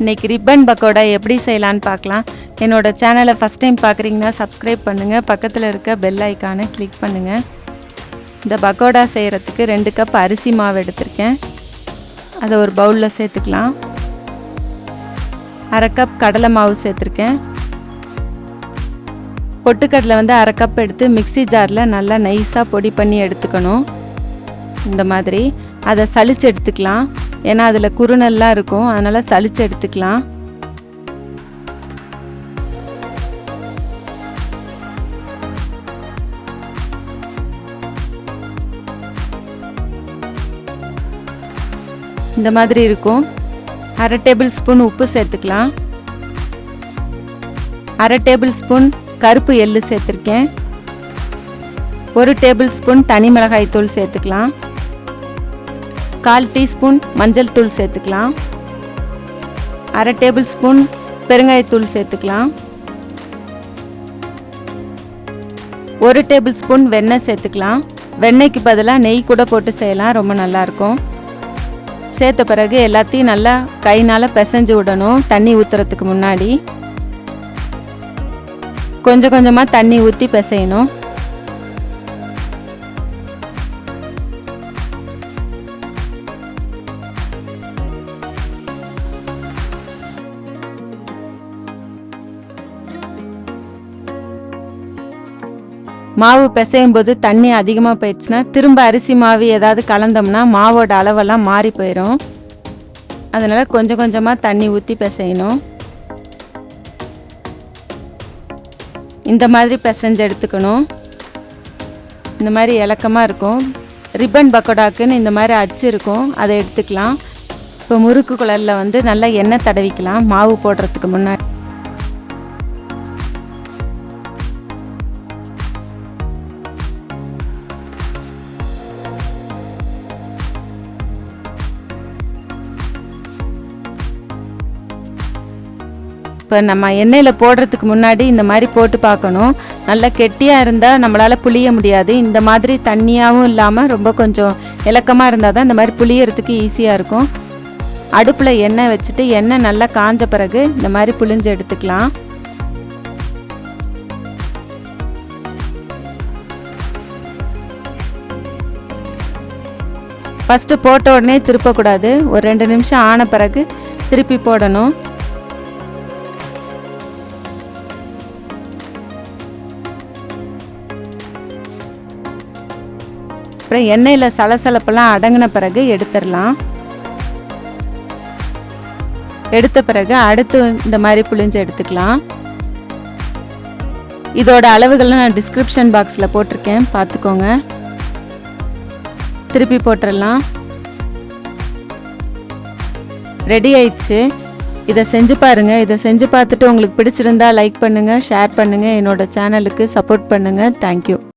இன்னைக்கு ரிப்பன் பக்கோடா எப்படி செய்யலான்னு பார்க்கலாம். என்னோட சேனலை ஃபஸ்ட் டைம் பார்க்குறீங்கன்னா சப்ஸ்கிரைப் பண்ணுங்கள் பக்கத்தில் இருக்க பெல் ஐக்கானை கிளிக் பண்ணுங்கள் இந்த பக்கோடா செய்கிறதுக்கு ரெண்டு கப் அரிசி மாவு எடுத்திருக்கேன். அதை ஒரு பவுலில் சேர்த்துக்கலாம். அரை கப் கடலை மாவு சேர்த்துருக்கேன். பொட்டுக்கடலை வந்து அரை கப் எடுத்து மிக்ஸி ஜாரில் நல்லா நைஸாக பொடி பண்ணி எடுத்துக்கணும். இந்த மாதிரி. அதை சளிச்சு எடுத்துக்கலாம். ஏன்னா அதில் குறுநெல்லாம் இருக்கும். அதனால் சளிச்சு எடுத்துக்கலாம். இந்த மாதிரி இருக்கும். அரை டேபிள் ஸ்பூன் உப்பு சேர்த்துக்கலாம். அரை டேபிள் ஸ்பூன் கருப்பு எள்ளு சேர்த்துருக்கேன். ஒரு டேபிள் ஸ்பூன் தனி மிளகாய் தூள் சேர்த்துக்கலாம். கால் டீஸ்பூன் மஞ்சள் தூள் சேர்த்துக்கலாம். அரை டேபிள் ஸ்பூன் பெருங்காயத்தூள் சேர்த்துக்கலாம். ஒரு டேபிள் ஸ்பூன் வெண்ணெய் சேர்த்துக்கலாம். வெண்ணெய்க்கு பதிலாக நெய் கூட போட்டு செய்யலாம் ரொம்ப நல்லாயிருக்கும். சேர்த்த பிறகு எல்லாத்தையும் நல்லா கைனால் பிசைஞ்சு விடணும் தண்ணி ஊற்றுறதுக்கு முன்னாடி. கொஞ்சம் கொஞ்சமாக தண்ணி ஊற்றி பிசையணும். மாவு பிசையும் போது தண்ணி அதிகமாக போயிடுச்சுன்னா திரும்ப அரிசி மாவு ஏதாவது கலந்தோம்னா மாவோட அளவெல்லாம் மாறி போயிடும் அதனால் கொஞ்சம் கொஞ்சமாக தண்ணி ஊற்றி பிசையணும். இந்த மாதிரி பிசைஞ்சு எடுத்துக்கணும். இந்த மாதிரி இலக்கமாக இருக்கும். ரிப்பன் பக்கோடாக்குன்னு இந்த மாதிரி அச்சு இருக்கும். அதை எடுத்துக்கலாம். இப்போ முறுக்கு குழலில் வந்து நல்லா எண்ணெய் தடவிக்கலாம். மாவு போடுறதுக்கு முன்னாடி. இப்போ நம்ம எண்ணெயில் போடுறதுக்கு முன்னாடி இந்த மாதிரி போட்டு பார்க்கணும். நல்லா கெட்டியாக இருந்தால் நம்மளால் புளிய முடியாது. இந்த மாதிரி தண்ணியாகவும் இல்லாமல் ரொம்ப கொஞ்சம் இலக்கமாக இருந்தால் தான் இந்த மாதிரி புளியறதுக்கு ஈஸியாக இருக்கும். அடுப்பில் எண்ணெய் வச்சுட்டு எண்ணெய் நல்லா காஞ்ச பிறகு இந்த மாதிரி புளிஞ்சு எடுத்துக்கலாம். ஃபஸ்ட்டு போட்ட உடனே திருப்பக்கூடாது. ஒரு ரெண்டு நிமிஷம் ஆன பிறகு திருப்பி போடணும். அப்புறம் எண்ணெயில் சலசலப்பெல்லாம் அடங்கின பிறகு எடுத்துடலாம். எடுத்த பிறகு அடுத்து இந்த மாதிரி புளிஞ்சு எடுத்துக்கலாம். இதோட அளவுகள்லாம் நான் டிஸ்கிரிப்ஷன் பாக்ஸில் போட்டிருக்கேன். பார்த்துக்கோங்க. திருப்பி போட்டுடலாம். ரெடி ஆயிடுச்சு. இதை செஞ்சு பாருங்கள் இதை செஞ்சு பார்த்துட்டு உங்களுக்கு பிடிச்சிருந்தா லைக் பண்ணுங்கள் ஷேர் பண்ணுங்கள் என்னோடய சேனலுக்கு சப்போர்ட் பண்ணுங்கள் தேங்க்யூ